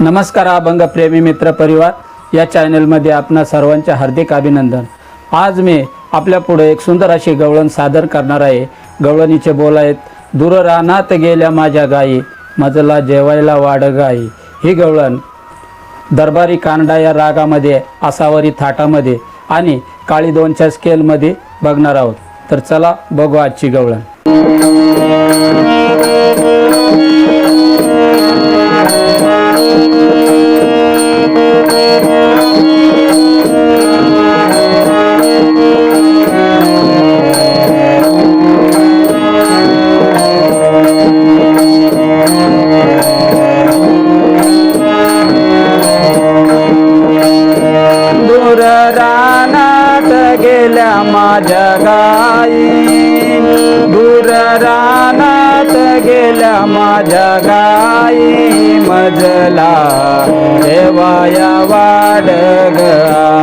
नमस्कार अभंग प्रेमी मित्र परिवार या चॅनलमध्ये आपणा सर्वांचे हार्दिक अभिनंदन. आज मी आपल्या पुढे एक सुंदर अशी गवळण सादर करणार आहे. गवळणीचे बोल आहेत दूर रानात गेल्या माझ्या गायी मजला जेवायला वाढ गाई. ही गवळण दरबारी कानडा या रागामध्ये आसावरी थाटामध्ये आणि काळी दोनच्या स्केलमध्ये बघणार आहोत. तर चला बघू आजची गवळण. गाई मजला देवाया वाड गा.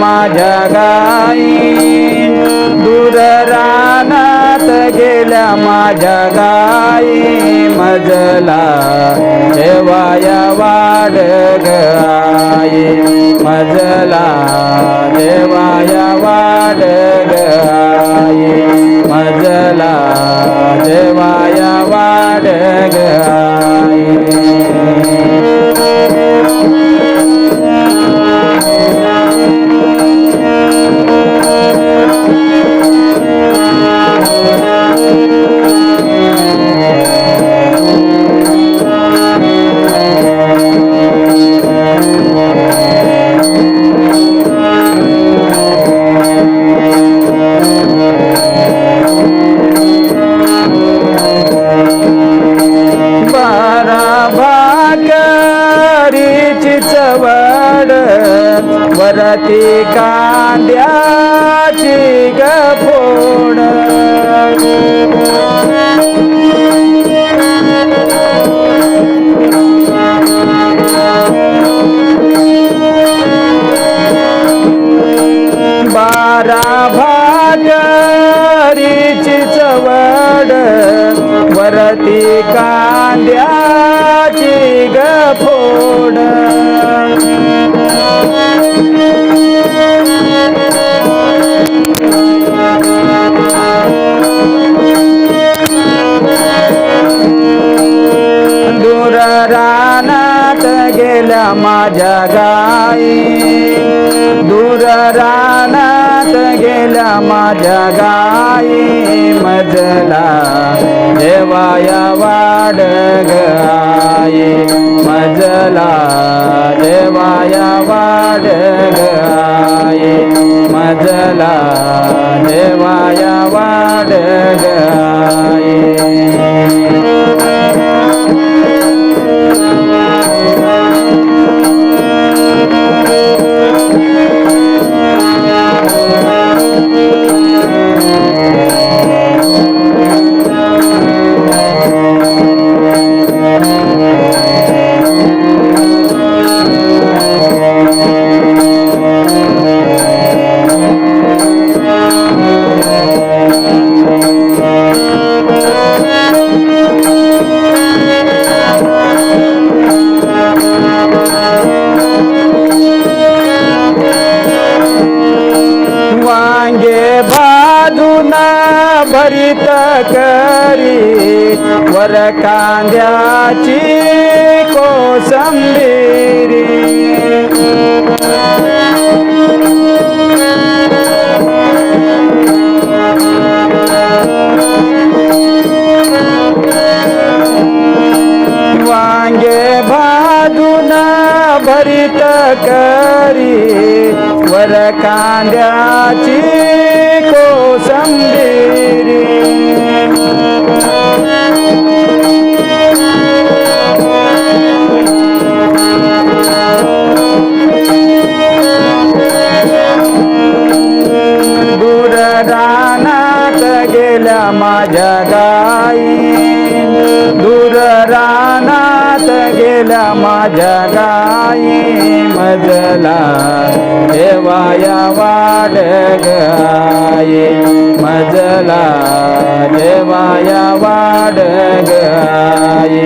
माझ्या गाई दूर रानात गेल्या माझ्या गाई मजला देवाया वाड गाई मजला देवाया वाड गाई मजला देवाया वाड गाई माझ्या गाई दूर रानात गेल्या माझ्या गाई मजला. देवाया वाड गाई मजला. देवाया वाड गाई मजला. देवाया वाड गाई करीत करी वर कांद्याची कोसंबी. गेल्या माझ्या गाई मजला देवाया वाड गाई मजला देवाया वाड गाई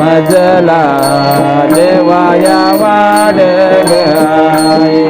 मजला देवाया वाड गाई.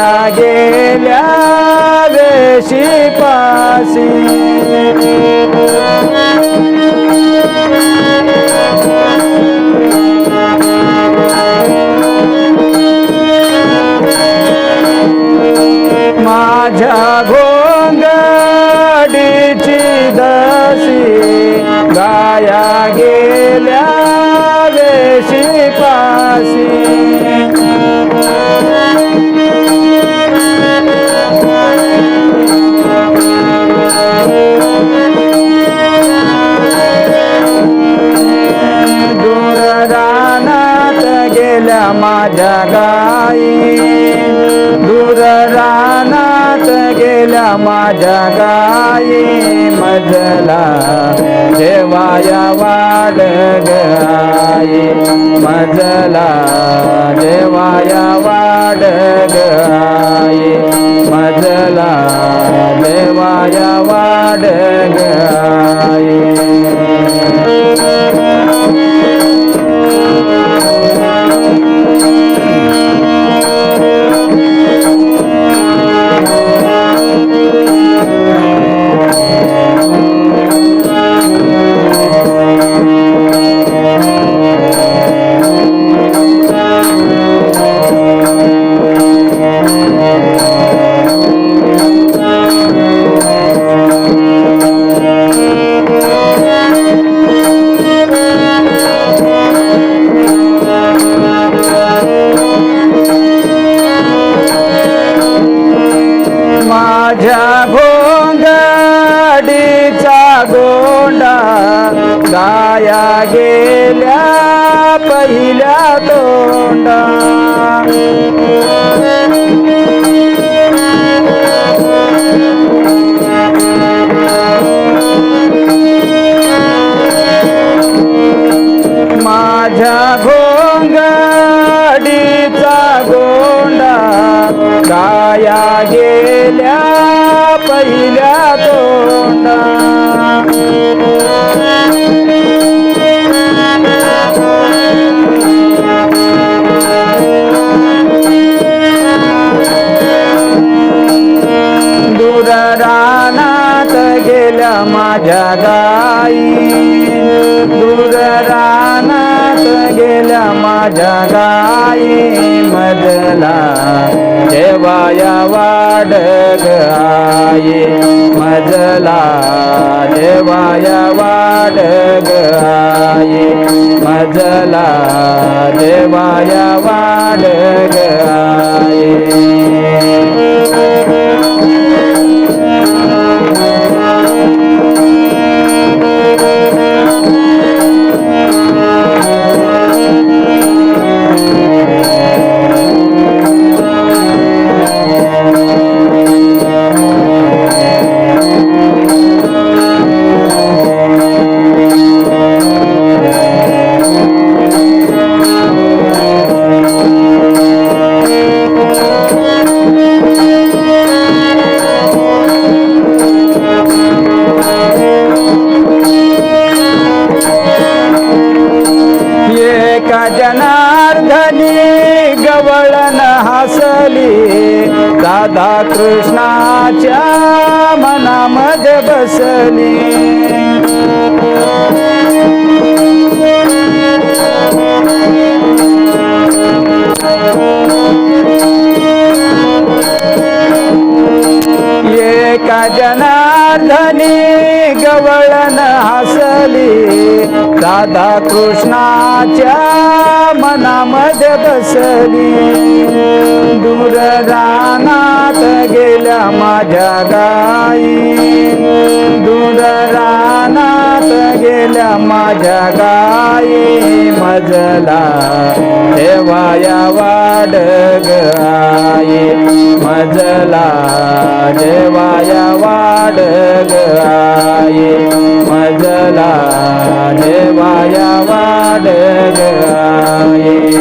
त्या गेल्या वेशी पासी जगाई गाई दूर रानात गेल्या माझ्या गाई मजला देवाया वाड गाई मजला देवाया वाड गाई मजला देवाया वाड गाई गाया गेल्या पहिल्या तोंडा. माझ्या घोंगडीचा गोंडा काया गेल्या पहिल्या तोंडा. माझ्या गाई दूर रानात गेल्या माझ्या गाई मजला देवाया वाड गाई मजला देवाया वाड गाई मजला देवाया वाड गाई जनार्दनी गवळण हसली. राधा कृष्णाच्या मनामध्ये बसली. एका जना धनी गवळण हसली. राधा कृष्णाच्या मनामध्ये बसली. दूर रानात गेल्या माझ्या गाई. दूर रानात गेल्या माझ्या गाई. मजला देवाया वाड गाई मजला देवाया वाड जग आये मजला देवाया वाडग आये